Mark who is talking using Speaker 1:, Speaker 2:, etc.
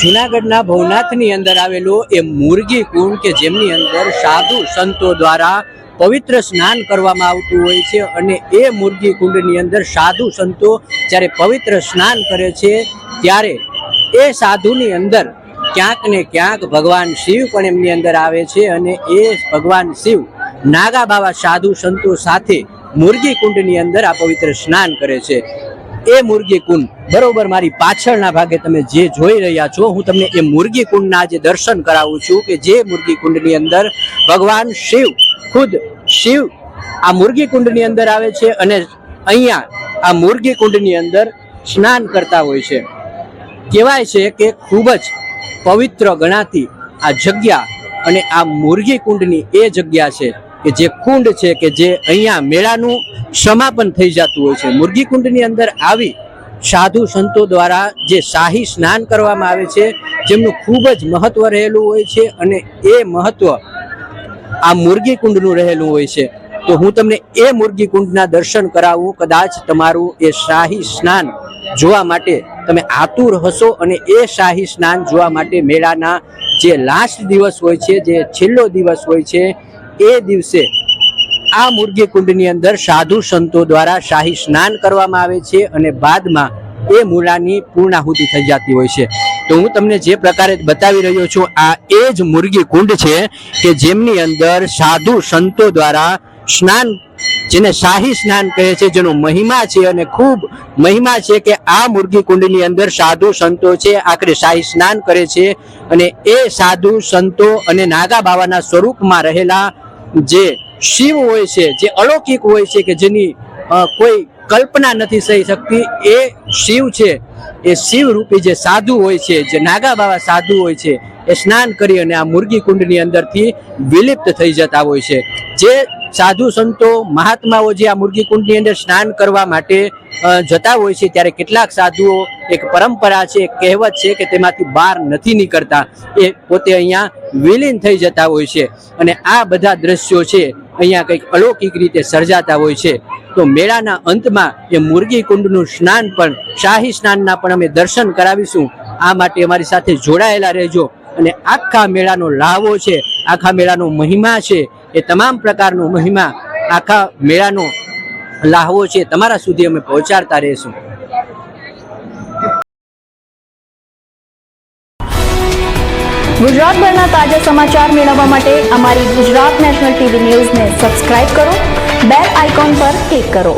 Speaker 1: જુનાગઢના ભવનાથની અંદર આવેલો એ મુરગી કુંડ કે જેમની અંદર સાધુ સંતો દ્વારા પવિત્ર સ્નાન કરવામાં આવતું હોય છે અને એ મુરગી કુંડની અંદર સાધુ સંતો જ્યારે પવિત્ર સ્નાન કરે છે, ત્યારે એ સાધુની અંદર ક્યાંક ને ક્યાંક ભગવાન શિવ પણ એમની અંદર આવે છે અને એ ભગવાન શિવ નાગા બાવા સાધુ સંતો સાથે મુરગી કુંડની અંદર આ પવિત્ર સ્નાન કરે છે. એ મુરગી કુંડ. બરોબર, મારી પાછળના ભાગે તમે જે જોઈ રહ્યા છો, હું તમને એ મુરગી કુંડના જે દર્શન કરાવું છું કે જે મુરગી કુંડની અંદર ભગવાન શિવ, ખુદ શિવ આ મુરગી કુંડની અંદર આવે છે અને અહીંયા આ મુરગી કુંડની અંદર સ્નાન કરતા હોય છે. કહેવાય છે કે ખૂબ જ પવિત્ર ગણાતી આ જગ્યા અને આ મુરગી કુંડની એ જગ્યા છે. કે જે કુંડ છે કે જે અહીંયા મેળાનું સમાપન થઈ જતું હોય છે. મુરગી કુંડની અંદર આવી સાધુ સંતો દ્વારા જે શાહી સ્નાન કરવામાં આવે છે, જેમનું ખૂબ જ મહત્વ રહેલું હોય છે અને એ મહત્વ આ મુરગી કુંડનું રહેલું હોય છે. તો હું તમને એ મુરગી કુંડના દર્શન કરાવું. કદાચ તમારું એ શાહી સ્નાન જોવા માટે તમે આતુર હશો અને એ શાહી સ્નાન જોવા માટે મેળાના જે લાસ્ટ દિવસ હોય છે, જે છેલ્લો દિવસ હોય છે એ દિવસે આ મુરગી કુંડની અંદર સાધુ સંતો દ્વારા શાહી સ્નાન કરવામાં આવે છે અને બાદમાં એ મૂળાની પૂર્ણાહુતિ થઈ જતી હોય છે. તો હું તમને જે પ્રકારે બતાવી રહ્યો છું, આ એ જ મુરગી કુંડ છે કે જેમની અંદર સાધુ સંતો દ્વારા સ્નાન, જેને શાહી સ્નાન કહે છે, જેનો મહિમા છે અને ખૂબ મહિમા છે કે આ મુરગી કુંડની અંદર સાધુ સંતો છે, આખરે શાહી સ્નાન કરે છે અને એ સાધુ સંતો અને નાગા બાવાના સ્વરૂપમાં રહેલા જે શિવ હોય છે, જે અલૌકિક હોય છે કે જેની કોઈ કલ્પના નથી થઈ શકતી, એ શિવ છે. એ શિવ રૂપી જે સાધુ હોય છે, જે નાગા બાવા સાધુ હોય છે, એ સ્નાન કરી અને આ મુરગી કુંડની અંદરથી વિલિપ્ત થઈ જતા હોય છે. જે સાધુ સંતો, મહાત્માઓ જે આ મુરગી કુંડની અંદર સ્નાન કરવા માટે જતા હોય છે, ત્યારે કેટલાક સાધુઓ એક પરંપરા છે, એક કહેવત છે કે તેમાંથી બહાર નથી નીકળતા. એ પોતે અહીંયા વિલીન થઈ જતા હોય છે. અને આ બધા દ્રશ્યો છે, અહીંયા કંઈક અલૌકિક રીતે સર્જાતા હોય છે. તો મેળાના અંતમાં એ મુરગી કુંડનું સ્નાન પણ, શાહી સ્નાનના પણ અમે દર્શન કરાવીશું. આ માટે અમારી સાથે જોડાયેલા રહેજો. અને આખા મેળાનો લાવો છે, આખા મેળાનો મહિમા છે. એ તમામ પ્રકારનો મહિમા આખા મેળાનો લાહવો છે. તમારા સુધી અમે પહોંચાડતા રહીશું.
Speaker 2: ગુજરાતભરના તાજા સમાચાર મેળવવા માટે અમારી ગુજરાત નેશનલ ટીવી ન્યૂઝને સબસ્ક્રાઇબ કરો. બેલ આઇકોન પર ક્લિક કરો.